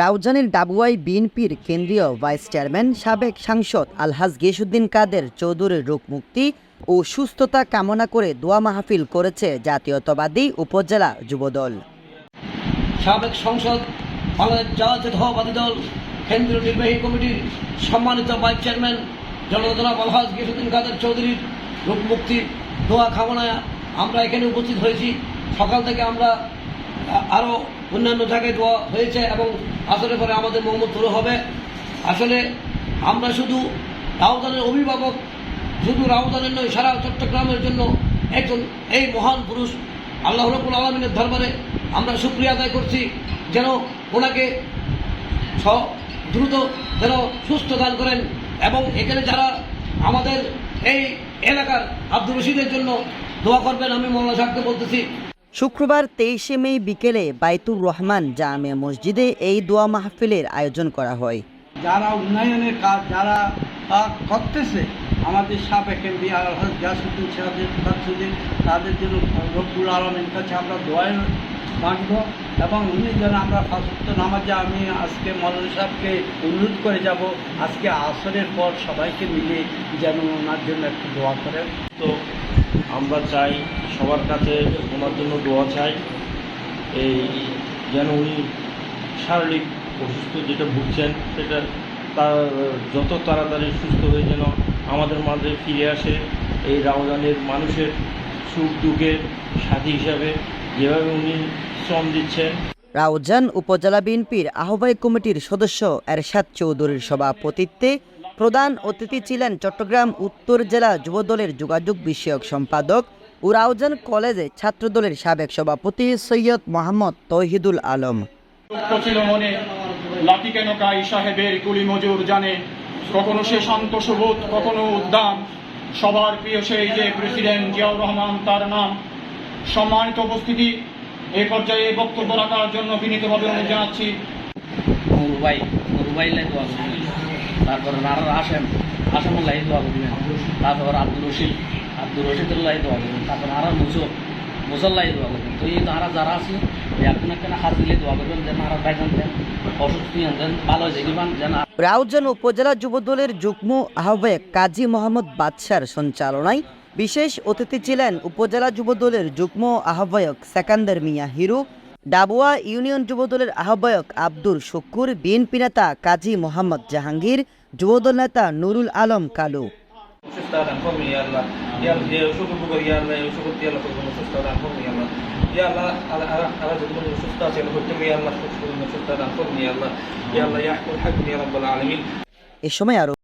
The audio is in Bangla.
রাউজানের ডাবুয়াই বিএনপির কেন্দ্রীয় ভাইস চেয়ারম্যান, সাবেক সাংসদ আলহাজ গিয়াসুদ্দিন কাদের চৌধুরীর রোগ মুক্তি ও সুস্থতা কামনা করে দোয়া মাহফিল করেছে জাতীয়তাবাদী উপজেলা যুবদল। সাবেক সংসদ বাংলাদেশ জাতীয়তাবাদী দল, কেন্দ্রীয় নির্বাহী কমিটির সম্মানিত ভাইস চেয়ারম্যান জনতা আলহাজ গিয়াসুদ্দিন কাদের চৌধুরীর রোগ মুক্তি দোয়া কামনায় আমরা এখানে উপস্থিত হয়েছি। সকাল থেকে আমরা আরও অন্যান্য জায়গায় দোয়া হয়েছে এবং আসলে পরে আমাদের মোহাম্মদ শুরু হবে। আসলে আমরা শুধু রাউদানের অভিভাবক, শুধু রাউদানের নয়, সারা চট্টগ্রামের জন্য একজন এই মহান পুরুষ আল্লাহ রবুল আলমিনের দরবারে আমরা শুক্রিয়া আদায় করছি যেন ওনাকে দ্রুত যেন সুস্থ দান করেন এবং এখানে যারা আমাদের এই এলাকার আব্দুর রশিদের জন্য দোয়া করবেন, আমি মৌলানা সাহেবকে বলতেছি শুক্রবার তেইশে মে বিকেলে বাইতুর রহমান জামে মসজিদে এই দোয়া মাহফিলের আয়োজন করা হয়। যারা উন্নয়নের কাজ, যারা করতেছে, আমাদের সাবেক তাদের জন্য রব্বুল আলমের কাছে আমরা দোয়াই মাগব এবং উনি যেন আমরা ফাঁসুক্ত নামাজে আমি আজকে মৌলানা সাহেবকে অনুরোধ করে যাব। আজকে আসরের পর সবাইকে মিলে যেন ওনার জন্য একটু দোয়া করেন। তো আমরা চাই সবার কাছে ওনার জন্য দোয়া চাই। এই যেন উনি শারীরিক অসুস্থ যেটা ভুগছেন, সেটা তার, যত তাড়াতাড়ি সুস্থ হয়ে যেন আমাদের মাঝে ফিরে আসে, এই রাউজানের মানুষের সুখ দুঃখের সাথী হিসাবে যেভাবে উনি শ্রম দিচ্ছেন। রাউজান উপজেলা বিএনপির আহ্বায়ক কমিটির সদস্য এরশাদ চৌধুরীর সভাপতিত্বে প্রধান অতিথি ছিলেন চট্টগ্রাম উত্তর জেলা যুবদলের যোগাযোগ বিষয়ক সম্পাদক ও রাউজান কলেজে ছাত্রদলের সাবেক সভাপতি সৈয়দ মোহাম্মদ তৌহিদুল আলম। মনে লাঠি কেন কাই সাহেবের কুলি মজুর জানে? কখনো সে শান্ত সবুজ কখনো উদ্যান সবার প্রিয় সেই যে প্রেসিডেন্ট জিয়াউর রহমান তার নাম। সম্মানিত উপস্থিতি এই পর্যায়ে বক্তব্য রাখার জন্য বিনীতভাবে অনুরোধ জানাচ্ছি। দোয়া করবেন তারপর নারার আসেম আসামের লাই দোয়া করবেন। তারপর আব্দুর রশিদ, আব্দুর রশিদের লাই দোয়া করবেন। তারপর আরা মুসো মুসল্লাই দোয়া করবেন। তো এই তারা যারা আছে একজন একটা হাত দিলে দোয়া করবেন যেন আরা বাইজান দেন অসুস্থ দেন ভালো হয়ে যাইবান, যেন রাউজান উপজেলা যুবদলের যুগ্ম আহ্বায়ক কাজী মোহাম্মদ বাদশার সঞ্চালনায় বিশেষ অতিথি ছিলেন উপজেলা যুবদলের যুগ্ম আহ্বায়ক সেকান্দার মিয়া হিরু ডাবুয়া ইউনিয়ন যুবদলের আহ্বায়ক আব্দুর শুক্কুর বিএনপি নেতা কাজী মোহাম্মদ জাহাঙ্গীর যুবদল নেতা নুরুল আলম কালু। শুকর শুকর এ সময় আরও